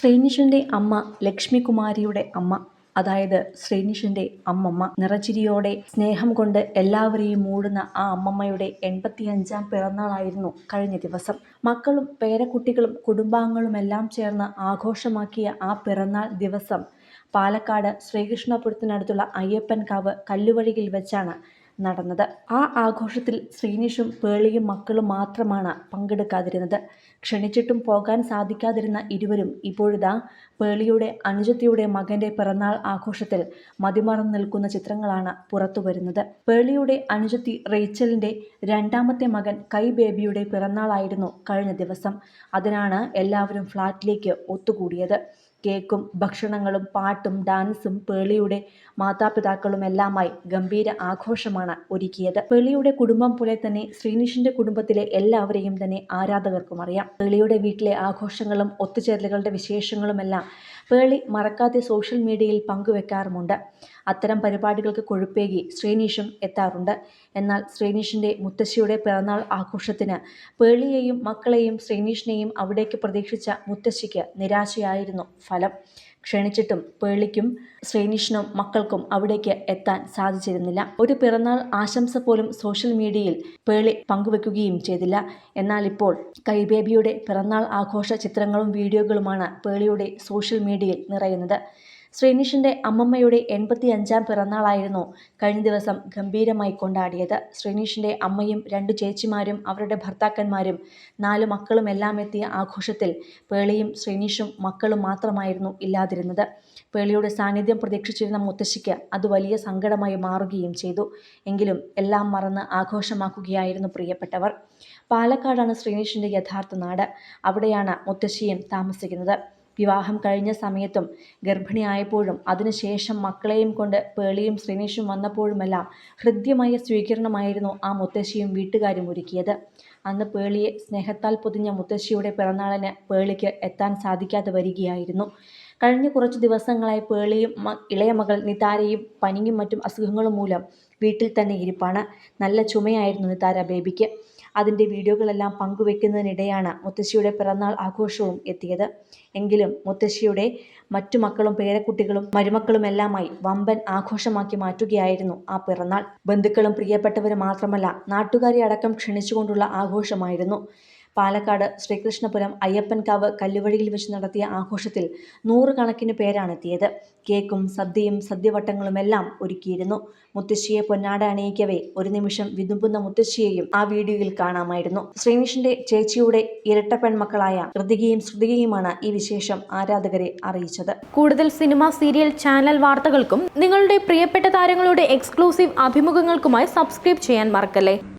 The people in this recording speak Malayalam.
ശ്രീനിഷിന്റെ അമ്മ ലക്ഷ്മികുമാരിയുടെ അമ്മ. അതായത് ശ്രീനിഷിന്റെ അമ്മമ്മ. നിറച്ചിരിയോടെ സ്നേഹം കൊണ്ട് എല്ലാവരെയും മൂടുന്ന ആ അമ്മമ്മയുടെ എൺപത്തിയഞ്ചാം പിറന്നാളായിരുന്നു കഴിഞ്ഞ ദിവസം. മക്കളും പേരക്കുട്ടികളും കുടുംബാംഗങ്ങളുമെല്ലാം ചേർന്ന് ആഘോഷമാക്കിയ ആ പിറന്നാൾ ദിവസം. പാലക്കാട് ശ്രീകൃഷ്ണപുരത്തിനടുത്തുള്ള അയ്യപ്പൻകാവ് കല്ലുവഴിയിൽ വെച്ചാണ് നടന്നത്. ആ ആഘോഷത്തിൽ ശ്രീനിഷും പേളിയും മക്കളും മാത്രമാണ് പങ്കെടുക്കാതിരുന്നത്. ക്ഷണിച്ചിട്ടും പോകാൻ സാധിക്കാതിരുന്ന ഇരുവരും ഇപ്പോഴിതാ പേളിയുടെ അനുജത്തിയുടെ മകന്റെ പിറന്നാൾ ആഘോഷത്തിൽ മതിമറന്നു നിൽക്കുന്ന ചിത്രങ്ങളാണ് പുറത്തു വരുന്നത്. പേളിയുടെ അനുജത്തി റേച്ചലിന്റെ രണ്ടാമത്തെ മകൻ കൈ ബേബിയുടെ പിറന്നാളായിരുന്നു കഴിഞ്ഞ ദിവസം. അതിനാണ് എല്ലാവരും ഫ്ളാറ്റിലേക്ക് ഒത്തുകൂടിയത്. കേക്കും ഭക്ഷണങ്ങളും പാട്ടും ഡാൻസും പേളിയുടെ മാതാപിതാക്കളും എല്ലാമായി ഗംഭീര ആഘോഷമാണ് ഒരുക്കിയത്. പേളിയുടെ കുടുംബം പോലെ തന്നെ ശ്രീനിഷിന്റെ കുടുംബത്തിലെ എല്ലാവരെയും തന്നെ ആരാധകർക്കും അറിയാം. പേളിയുടെ വീട്ടിലെ ആഘോഷങ്ങളും ഒത്തുചേരലുകളുടെ വിശേഷങ്ങളുമെല്ലാം പേളി മറക്കാതെ സോഷ്യൽ മീഡിയയിൽ പങ്കുവെക്കാറുമുണ്ട്. അത്തരം പരിപാടികൾക്ക് കൊഴുപ്പേകി ശ്രീനീഷും എത്താറുണ്ട്. എന്നാൽ ശ്രീനീഷിന്റെ മുത്തശ്ശിയുടെ പിറന്നാൾ ആഘോഷത്തിന് പേളിയെയും മക്കളെയും ശ്രീനീഷിനെയും അവിടേക്ക് പ്രതീക്ഷിച്ച മുത്തശ്ശിക്ക് നിരാശയായിരുന്നു ഫലം. ക്ഷണിച്ചിട്ടും പേളിക്കും ശ്രീനിഷിനും മക്കൾക്കും അവിടേക്ക് എത്താൻ സാധിച്ചിരുന്നില്ല. ഒരു പിറന്നാൾ ആശംസ പോലും സോഷ്യൽ മീഡിയയിൽ പേളി പങ്കുവെക്കുകയും ചെയ്തില്ല. എന്നാൽ ഇപ്പോൾ കൈബേബിയുടെ പിറന്നാൾ ആഘോഷ ചിത്രങ്ങളും വീഡിയോകളുമാണ് പേളിയുടെ സോഷ്യൽ മീഡിയയിൽ നിറയുന്നത്. ശ്രീനിഷിന്റെ അമ്മമ്മയുടെ എൺപത്തി അഞ്ചാം പിറന്നാളായിരുന്നു കഴിഞ്ഞ ദിവസം ഗംഭീരമായി കൊണ്ടാടിയത്. ശ്രീനിഷിന്റെ അമ്മയും രണ്ട് ചേച്ചിമാരും അവരുടെ ഭർത്താക്കന്മാരും നാല് മക്കളും എല്ലാം എത്തിയ ആഘോഷത്തിൽ പേളിയും ശ്രീനിഷും മക്കളും മാത്രമായിരുന്നു ഇല്ലാതിരുന്നത്. പേളിയുടെ സാന്നിധ്യം പ്രതീക്ഷിച്ചിരുന്ന മുത്തശ്ശിക്ക് അത് വലിയ സങ്കടമായി മാറുകയും ചെയ്തു. എങ്കിലും എല്ലാം മറന്ന് ആഘോഷമാക്കുകയായിരുന്നു പ്രിയപ്പെട്ടവർ. പാലക്കാടാണ് ശ്രീനിഷിന്റെ യഥാർത്ഥ നാട്. അവിടെയാണ് മുത്തശ്ശിയും താമസിക്കുന്നത്. വിവാഹം കഴിഞ്ഞ സമയത്തും ഗർഭിണിയായപ്പോഴും അതിനുശേഷം മക്കളെയും കൊണ്ട് പേളിയും ശ്രീനീഷും വന്നപ്പോഴുമെല്ലാം ഹൃദ്യമായ സ്വീകരണമായിരുന്നു ആ മുത്തശ്ശിയും വീട്ടുകാരും ഒരുക്കിയത്. അന്ന് പേളിയെ സ്നേഹത്താൽ പൊതിഞ്ഞ മുത്തശ്ശിയുടെ പിറന്നാളിന് പേളിക്ക് എത്താൻ സാധിക്കാതെ വരികയായിരുന്നു. കഴിഞ്ഞ കുറച്ച് ദിവസങ്ങളായി പേളിയും ഇളയ മകൾ നിതാരയും പനിയും മറ്റും അസുഖങ്ങളും മൂലം വീട്ടിൽ തന്നെ ഇരിപ്പാണ്. നല്ല ചുമയായിരുന്നു നിതാര ബേബിക്ക്. അതിന്റെ വീഡിയോകളെല്ലാം പങ്കുവെക്കുന്നതിനിടെയാണ് മുത്തശ്ശിയുടെ പിറന്നാൾ ആഘോഷവും എത്തിയത്. എങ്കിലും മുത്തശ്ശിയുടെ മറ്റു മക്കളും പേരക്കുട്ടികളും മരുമക്കളുമെല്ലാമായി വമ്പൻ ആഘോഷമാക്കി മാറ്റുകയായിരുന്നു ആ പിറന്നാൾ. ബന്ധുക്കളും പ്രിയപ്പെട്ടവരും മാത്രമല്ല നാട്ടുകാരെ അടക്കം ക്ഷണിച്ചുകൊണ്ടുള്ള ആഘോഷമായിരുന്നു. പാലക്കാട് ശ്രീകൃഷ്ണപുരം അയ്യപ്പൻകാവ് കല്ലുവഴിയിൽ വെച്ച് നടത്തിയ ആഘോഷത്തിൽ നൂറുകണക്കിന് പേരാണ് എത്തിയത്. കേക്കും സദ്യയും സദ്യവട്ടങ്ങളുമെല്ലാം ഒരുക്കിയിരുന്നു. മുത്തശ്ശിയെ പൊന്നാട അണിയിക്കവേ ഒരു നിമിഷം വിതുമ്പുന്ന മുത്തശ്ശിയെയും ആ വീഡിയോയിൽ കാണാമായിരുന്നു. ശ്രീനിഷിന്റെ ചേച്ചിയുടെ ഇരട്ട പെൺമക്കളായ കൃതികയും ശ്രുതികയുമാണ് ഈ വിശേഷം ആരാധകരെ അറിയിച്ചത്. കൂടുതൽ സിനിമ സീരിയൽ ചാനൽ വാർത്തകൾക്കും നിങ്ങളുടെ പ്രിയപ്പെട്ട താരങ്ങളുടെ എക്സ്ക്ലൂസീവ് അഭിമുഖങ്ങൾക്കുമായി സബ്സ്ക്രൈബ് ചെയ്യാൻ മറക്കല്ലേ?